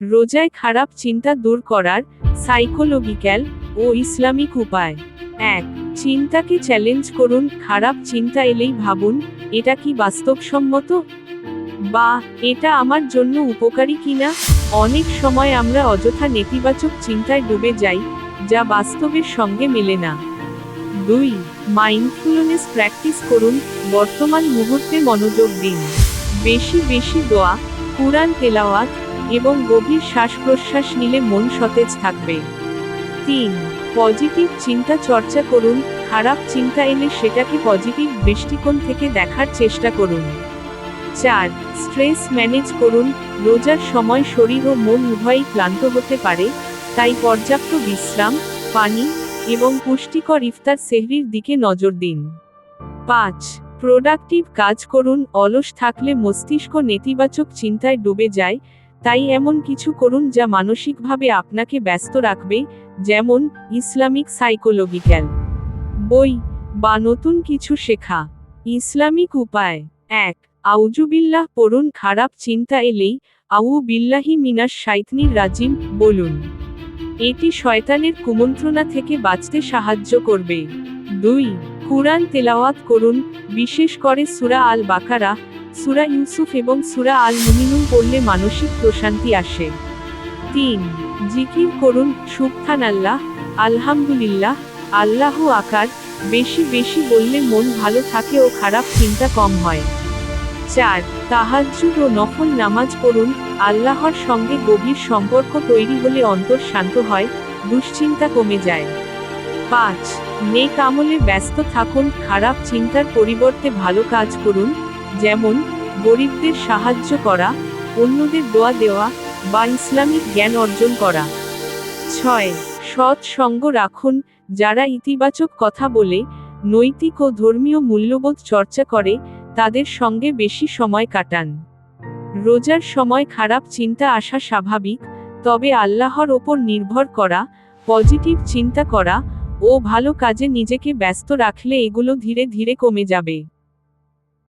রোজায় খারাপ চিন্তা দূর করার সাইকোলজিক্যাল ও ইসলামিক উপায়। এক, চিন্তাকে চ্যালেঞ্জ করুন, খারাপ চিন্তা এলেই ভাবুন, এটা কি বাস্তবসম্মত? বা, এটা আমার জন্য উপকারী কিনা? অনেক সময় আমরা অযথা নেতিবাচক চিন্তায় ডুবে যাই, যা বাস্তবের সঙ্গে মেলে না। দুই মাইন্ডফুলনেস প্র্যাকটিস করুন, বর্তমান মুহূর্তে মনোযোগ দিন। বেশি বেশি দোয়া, কুরআন তেলাওয়াত এবং গভীর শ্বাস প্রশ্বাস নিলে মন সতেজ থাকবে। তিন, পজিটিভ চিন্তা চর্চা করুন, খারাপ চিন্তা এলে সেটাকে পজিটিভ দৃষ্টিকোণ থেকে দেখার চেষ্টা করুন। চার, স্ট্রেস ম্যানেজ করুন, রোজার সময় শরীর ও মন উভয়ই ক্লান্ত হতে পারে, তাই পর্যাপ্ত বিশ্রাম, পানি এবং পুষ্টিকর ইফতার সেহরির দিকে নজর দিন। পাঁচ, প্রোডাক্টিভ কাজ করুন, অলস থাকলে মস্তিষ্ক নেতিবাচক চিন্তায় ডুবে যায় তাই এমন কিছু করুন যা মানসিকভাবে আপনাকে ব্যস্ত রাখবে, যেমন ইসলামিক সাইকোলজিক্যাল বই বা নতুন কিছু শেখা। ইসলামিক উপায় এক আউজুবিল্লাহ পড়ুন খারাপ চিন্তা এলেই আউ বিল্লাহি মিনাস শাইতনির রাজিম বলুন। এটি শয়তানের কুমন্ত্রণা থেকে বাঁচতে সাহায্য করবে। দুই, কুরআন তেলাওয়াত করুন, বিশেষ করে সুরা আল বাকারা সুরা ইউসুফ এবং সুরা আল মুমিনুন পড়লে মানসিক প্রশান্তি আসে। তিন, জিকির করুন সুবহান আল্লাহ আলহামদুলিল্লাহ, আল্লাহ আকার বেশি বেশি বললে মন ভালো থাকে ও খারাপ চিন্তা কম হয়। চার, তাহাজ্জুদ ও নফল নামাজ পড়ুন, আল্লাহর সঙ্গে গভীর সম্পর্ক তৈরি হলে অন্তর শান্ত হয়, দুশ্চিন্তা কমে যায়। পাঁচ, নেক আমলে ব্যস্ত থাকুন, খারাপ চিন্তার পরিবর্তে ভালো কাজ করুন যেমন, গরিবদের সাহায্য করা, অন্যদের দোয়া দেওয়া বা ইসলামিক জ্ঞান অর্জন করা। ছয়, সৎ সঙ্গ রাখুন, যারা ইতিবাচক কথা বলে, নৈতিক ও ধর্মীয় মূল্যবোধ চর্চা করে, তাদের সঙ্গে বেশি সময় কাটান। রোজার সময় খারাপ চিন্তা আসা স্বাভাবিক, তবে আল্লাহর ওপর নির্ভর করা, পজিটিভ চিন্তা করা ও ভালো কাজে নিজেকে ব্যস্ত রাখলে এগুলো ধীরে ধীরে কমে যাবে।